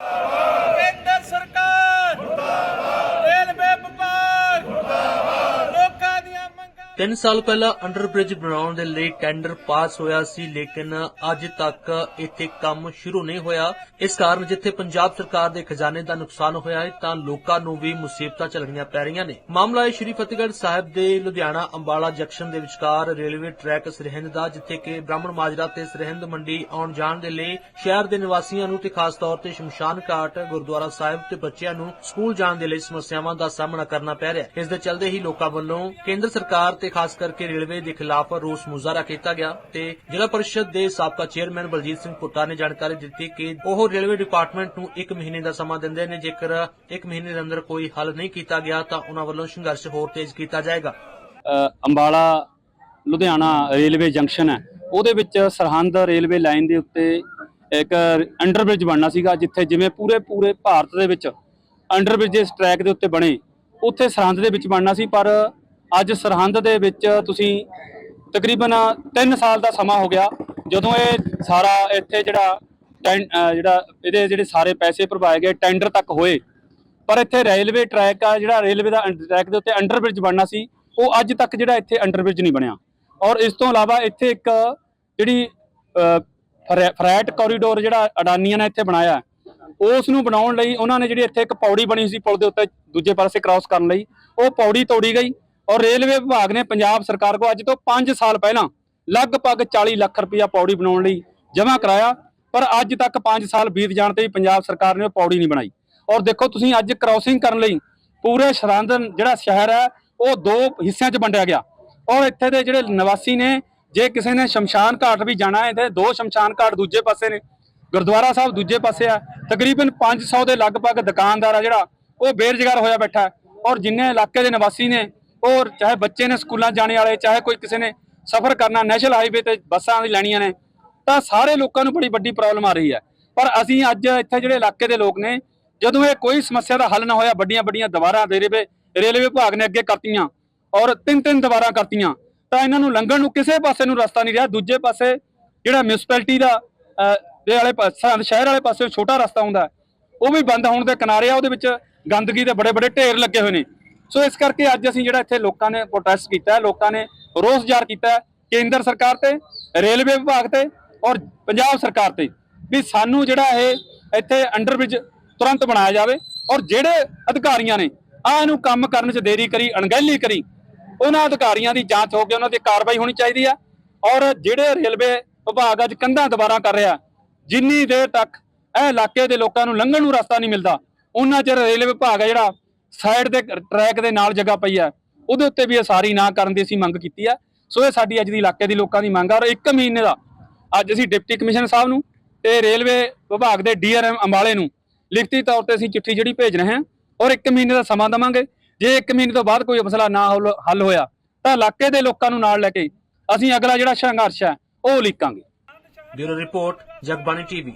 ਕੇਂਦਰ ਤਿੰਨ ਸਾਲ ਪਹਿਲਾਂ ਅੰਡਰ ਬ੍ਰਿਜ ਬਣਾਉਣ ਦੇ ਲਈ ਟੈਂਡਰ ਪਾਸ ਹੋਇਆ ਸੀ, ਲੇਕਿਨ ਅੱਜ ਤੱਕ ਇੱਥੇ ਕੰਮ ਸ਼ੁਰੂ ਨਹੀਂ ਹੋਇਆ। ਇਸ ਕਾਰਨ ਜਿੱਥੇ ਪੰਜਾਬ ਸਰਕਾਰ ਦੇ ਖਜ਼ਾਨੇ ਦਾ ਨੁਕਸਾਨ ਹੋਇਆ ਹੈ, ਤਾਂ ਲੋਕਾਂ ਨੂੰ ਵੀ ਮੁਸੀਬਤਾਂ ਝੱਲਣੀਆਂ ਪੈ ਰਹੀਆਂ ਨੇ। ਮਾਮਲਾ ਹੈ ਸ਼੍ਰੀ ਫਤਿਹਗੜ੍ਹ ਸਾਹਿਬ ਦੇ ਲੁਧਿਆਣਾ ਅੰਬਾਲਾ ਜੰਕਸ਼ਨ ਦੇ ਵਿਚਕਾਰ ਰੇਲਵੇ ਟਰੈਕ ਸਰਹਿੰਦ ਦਾ, ਜਿੱਥੇ ਕਿ ਬ੍ਰਾਹਮਣ ਮਾਜਰਾ ਤੇ ਸਰਹਿੰਦ ਮੰਡੀ ਆਉਣ ਜਾਣ ਦੇ ਲਈ ਸ਼ਹਿਰ ਦੇ ਨਿਵਾਸੀਆਂ ਨੂੰ ਤੇ ਖਾਸ ਤੌਰ ਤੇ ਸ਼ਮਸ਼ਾਨ ਘਾਟ, ਗੁਰਦੁਆਰਾ ਸਾਹਿਬ ਤੇ ਬੱਚਿਆਂ ਨੂੰ ਸਕੂਲ ਜਾਣ ਦੇ ਲਈ ਸਮੱਸਿਆਵਾਂ ਦਾ ਸਾਹਮਣਾ ਕਰਨਾ ਪੈ ਰਿਹਾ ਹੈ। ਇਸ ਦੇ ਚਲਦੇ ਹੀ ਲੋਕਾਂ ਵੱਲੋਂ ਕੇਂਦਰ ਸਰਕਾਰ ਖਾਸ ਕਰਕੇ ਰੇਲਵੇ ਦੇ ਖਿਲਾਫ ਰੋਸ ਮੁਜ਼ਾਹਰਾ ਕੀਤਾ ਗਿਆ ਤੇ ਜ਼ਿਲ੍ਹਾ ਪਰਿਸ਼ਦ ਦੇ ਸਾਬਕਾ ਚੇਅਰਮੈਨ ਬਲਜੀਤ ਸਿੰਘ ਪੁੱਟਾ ਨੇ ਜਾਣਕਾਰੀ ਦਿੱਤੀ ਕਿ ਉਹ ਰੇਲਵੇ ਡਿਪਾਰਟਮੈਂਟ ਨੂੰ 1 ਮਹੀਨੇ ਦਾ ਸਮਾਂ ਦਿੰਦੇ ਨੇ। ਜੇਕਰ 1 ਮਹੀਨੇ ਦੇ ਅੰਦਰ ਕੋਈ ਹੱਲ ਨਹੀਂ ਕੀਤਾ ਗਿਆ ਤਾਂ ਉਹਨਾਂ ਵੱਲੋਂ ਸੰਘਰਸ਼ ਹੋਰ ਤੇਜ਼ ਕੀਤਾ ਜਾਏਗਾ। ਅੰਬਾਲਾ, ਲੁਧਿਆਣਾ ਰੇਲਵੇ ਜੰਕਸ਼ਨ ਹੈ। ਉਹਦੇ ਵਿੱਚ ਸਰਹੰਦ ਰੇਲਵੇ ਲਾਈਨ ਦੇ ਉੱਤੇ ਇੱਕ ਅੰਡਰਬ੍ਰਿਜ ਬਣਨਾ ਸੀਗਾ, ਜਿੱਥੇ ਜਿਵੇਂ ਪੂਰੇ ਪੂਰੇ ਭਾਰਤ ਦੇ ਵਿੱਚ ਅੰਡਰਬ੍ਰਿਜ ਇਸ ਟਰੈਕ ਦੇ ਉੱਤੇ ਬਣੇ, ਉੱਥੇ ਸਰਹੰਦ ਦੇ ਵਿੱਚ ਬਣਨਾ ਸੀ, ਪਰ ਅੱਜ ਸਰਹੰਦ ਦੇ ਵਿੱਚ ਤੁਸੀਂ ਤਕਰੀਬਨ 3 ਸਾਲ ਦਾ ਸਮਾਂ ਹੋ ਗਿਆ। ਜਦੋਂ ਇਹ ਸਾਰਾ ਇੱਥੇ ਜਿਹੜਾ ਟੈਂ- ਜਿਹੜਾ ਇਹਦੇ ਜਿਹੜੇ ਸਾਰੇ ਪੈਸੇ ਭਰਵਾਏ ਗਏ ਟੈਂਡਰ ਤੱਕ ਹੋਏ, ਪਰ ਇੱਥੇ ਰੇਲਵੇ ਟਰੈਕ ਆ, ਜਿਹੜਾ ਰੇਲਵੇ ਦਾ ਟਰੈਕ ਦੇ ਉੱਤੇ ਅੰਡਰਬ੍ਰਿਜ ਬਣਨਾ ਸੀ, ਉਹ ਅੱਜ ਤੱਕ ਜਿਹੜਾ ਇੱਥੇ ਅੰਡਰਬ੍ਰਿਜ ਨਹੀਂ ਬਣਿਆ। ਔਰ ਇਸ ਤੋਂ ਇਲਾਵਾ ਇੱਥੇ ਇੱਕ ਜਿਹੜੀ ਫਰੈ- ਫਰੈਟ ਕੋਰੀਡੋਰ ਜਿਹੜਾ ਅਡਾਨੀਆਂ ਨੇ ਇੱਥੇ ਬਣਾਇਆ, ਉਸ ਨੂੰ ਬਣਾਉਣ ਲਈ ਉਹਨਾਂ ਨੇ ਜਿਹੜੀ ਇੱਥੇ ਇੱਕ ਪੌੜੀ ਬਣੀ ਸੀ ਪੁਲ ਦੇ ਉੱਤੇ, ਦੂਜੇ ਪਾਸੇ ਕ੍ਰਾਸ ਕਰਨ ਲਈ, ਉਹ ਪੌੜੀ ਤੋੜੀ ਗਈ। ਔਰ ਰੇਲਵੇ ਵਿਭਾਗ ਨੇ ਪੰਜਾਬ ਸਰਕਾਰ ਕੋਲ ਅੱਜ ਤੋਂ 5 ਸਾਲ ਪਹਿਲਾਂ ਲਗਭਗ 40 ਲੱਖ ਰੁਪਇਆ ਪੌੜੀ ਬਣਾਉਣ ਲਈ ਜਮ੍ਹਾਂ ਕਰਾਇਆ, ਪਰ ਅੱਜ ਤੱਕ 5 ਸਾਲ ਬੀਤ ਜਾਣ ਤੇ ਵੀ ਪੰਜਾਬ ਸਰਕਾਰ ਨੇ ਉਹ ਪੌੜੀ ਨਹੀਂ ਬਣਾਈ। ਔਰ ਦੇਖੋ ਤੁਸੀਂ ਅੱਜ ਕ੍ਰਾਸਿੰਗ ਕਰਨ ਲਈ ਪੂਰੇ ਸਰਹੰਦ, ਜਿਹੜਾ ਸ਼ਹਿਰ ਹੈ, ਉਹ ਦੋ ਹਿੱਸਿਆਂ 'ਚ ਵੰਡਿਆ ਗਿਆ। ਔਰ ਇੱਥੇ ਦੇ ਜਿਹੜੇ ਨਿਵਾਸੀ ਨੇ, ਜੇ ਕਿਸੇ ਨੇ ਸ਼ਮਸ਼ਾਨ ਘਾਟ ਵੀ ਜਾਣਾ ਹੈ ਤੇ ਦੋ ਸ਼ਮਸ਼ਾਨ ਘਾਟ ਦੂਜੇ ਪਾਸੇ ਨੇ, ਗੁਰਦੁਆਰਾ ਸਾਹਿਬ ਦੂਜੇ ਪਾਸੇ ਆ, ਤਕਰੀਬਨ 500 ਦੇ ਲਗਭਗ ਦੁਕਾਨਦਾਰ ਆ ਜਿਹੜਾ, ਉਹ ਬੇਰੁਜ਼ਗਾਰ ਹੋਇਆ ਬੈਠਾ ਔਰ ਜਿੰਨੇ ਇਲਾਕੇ ਦੇ ਨਿਵਾਸੀ ਨੇ ਔਰ ਚਾਹੇ ਬੱਚੇ ਨੇ ਸਕੂਲਾਂ ਜਾਣੇ ਵਾਲੇ, ਚਾਹੇ ਕੋਈ ਕਿਸੇ ਨੇ ਸਫ਼ਰ ਕਰਨਾ, ਨੈਸ਼ਨਲ ਹਾਈਵੇ ਤੇ ਬੱਸਾਂ ਦੀ ਲੈਣੀਆਂ ਨੇ, ਤਾਂ ਸਾਰੇ ਲੋਕਾਂ ਨੂੰ ਬੜੀ ਵੱਡੀ ਪ੍ਰੋਬਲਮ ਆ ਰਹੀ ਹੈ। ਪਰ ਅਸੀਂ ਅੱਜ ਇੱਥੇ ਜਿਹੜੇ ਇਲਾਕੇ ਦੇ ਲੋਕ ਨੇ, ਜਦੋਂ ਇਹ ਕੋਈ ਸਮੱਸਿਆ ਦਾ ਹੱਲ ਨਾ ਹੋਇਆ ਵੱਡੀਆਂ ਵੱਡੀਆਂ ਦੀਵਾਰਾਂ ਦੇ ਰੇਲਵੇ ਰੇਲਵੇ ਵਿਭਾਗ ਨੇ ਅੱਗੇ ਕਰਤੀਆਂ ਔਰ ਤਿੰਨ ਤਿੰਨ ਦੀਵਾਰਾਂ ਕਰਤੀਆਂ, ਤਾਂ ਇਹਨਾਂ ਨੂੰ ਲੰਘਣ ਨੂੰ ਕਿਸੇ ਪਾਸੇ ਨੂੰ ਰਸਤਾ ਨਹੀਂ ਰਿਹਾ। ਦੂਜੇ ਪਾਸੇ ਜਿਹੜਾ ਮਿਊਨਿਸਪੈਲਿਟੀ ਦਾ ਦੇ ਵਾਲੇ ਪਾਸੇ ਸ਼ਹਿਰ ਵਾਲੇ ਪਾਸੇ ਛੋਟਾ ਰਸਤਾ ਹੁੰਦਾ, ਉਹ ਵੀ ਬੰਦ ਹੋਣ ਦੇ ਕਿਨਾਰੇ ਆ, ਉਹਦੇ ਵਿੱਚ ਗੰਦਗੀ ਦੇ ਬੜੇ ਬੜੇ ਢੇਰ ਲੱਗੇ ਹੋਏ ਨੇ। ਸੋ ਇਸ ਕਰਕੇ ਅੱਜ ਅਸੀਂ ਜਿਹੜਾ ਇੱਥੇ ਲੋਕਾਂ ਨੇ ਪ੍ਰੋਟੈਸਟ ਕੀਤਾ ਲੋਕਾਂ ਨੇ ਰੋਸ ਜ਼ਾਹਰ ਕੀਤਾ ਕੇਂਦਰ ਸਰਕਾਰ ਤੇ, ਰੇਲਵੇ ਵਿਭਾਗ ਤੇ ਔਰ ਪੰਜਾਬ ਸਰਕਾਰ ਤੇ ਵੀ ਸਾਨੂੰ ਜਿਹੜਾ ਇਹ ਇੱਥੇ ਅੰਡਰਬ੍ਰਿਜ ਤੁਰੰਤ ਬਣਾਇਆ ਜਾਵੇ ਔਰ ਜਿਹੜੇ ਅਧਿਕਾਰੀਆਂ ਨੇ ਆਹ ਇਹਨੂੰ ਕੰਮ ਕਰਨ 'ਚ ਦੇਰੀ ਕਰੀ, ਅਣਗਹਿਲੀ ਕਰੀ, ਉਹਨਾਂ ਅਧਿਕਾਰੀਆਂ ਦੀ ਜਾਂਚ ਹੋ ਕੇ ਉਹਨਾਂ ਤੇ ਕਾਰਵਾਈ ਹੋਣੀ ਚਾਹੀਦੀ ਆ ਔਰ ਜਿਹੜੇ ਰੇਲਵੇ ਵਿਭਾਗ ਅੱਜ ਕੰਧਾਂ ਦੁਬਾਰਾ ਕਰ ਰਿਹਾ, ਜਿੰਨੀ ਦੇਰ ਤੱਕ ਇਹ ਇਲਾਕੇ ਦੇ ਲੋਕਾਂ ਨੂੰ ਲੰਘਣ ਨੂੰ ਰਸਤਾ ਨਹੀਂ ਮਿਲਦਾ, ਉਹਨਾਂ ਚਿਰ ਰੇਲਵੇ ਵਿਭਾਗ ਆ ਜਿਹੜਾ ਸਾਈਡ ਦੇ ਟਰੈਕ ਦੇ ਨਾਲ ਜਗ੍ਹਾ ਪਈ ਹੈ ਉਹਦੇ ਉੱਤੇ ਵੀ ਅਸਾਰੀ ਨਾ ਕਰਨ ਦੀ ਅਸੀਂ ਮੰਗ ਕੀਤੀ ਹੈ ਸੋ ਇਹ ਸਾਡੀ ਅੱਜ ਦੀ ਇਲਾਕੇ ਦੀ ਲੋਕਾਂ ਦੀ ਮੰਗ ਆ ਔਰ ਇੱਕ ਮਹੀਨੇ ਦਾ ਅੱਜ ਅਸੀਂ ਡਿਪਟੀ ਕਮਿਸ਼ਨਰ ਸਾਹਿਬ ਨੂੰ ਤੇ ਰੇਲਵੇ ਵਿਭਾਗ ਦੇ ਡੀਆਰਐਮ ਅੰਬਾਲੇ ਨੂੰ ਲਿਖਤੀ ਤੌਰ ਤੇ ਅਸੀਂ ਚਿੱਠੀ ਜਿਹੜੀ ਭੇਜ ਰਹੇ ਹਾਂ ਔਰ ਇੱਕ ਮਹੀਨੇ ਦਾ ਸਮਾਂ ਦਵਾਂਗੇ। ਜੇ ਇੱਕ ਮਹੀਨੇ ਤੋਂ ਬਾਅਦ ਕੋਈ ਮਸਲਾ ਨਾ ਹੱਲ ਹੱਲ ਹੋਇਆ, ਤਾਂ ਇਲਾਕੇ ਦੇ ਲੋਕਾਂ ਨੂੰ ਨਾਲ ਲੈ ਕੇ ਅਸੀਂ ਅਗਲਾ ਜਿਹੜਾ ਸੰਘਰਸ਼ ਹੈ, ਉਹ ਲਿਖਾਂਗੇ ਬਿਊਰੋ ਰਿਪੋਰਟ, ਜਗਬਾਣੀ ਟੀਵੀ।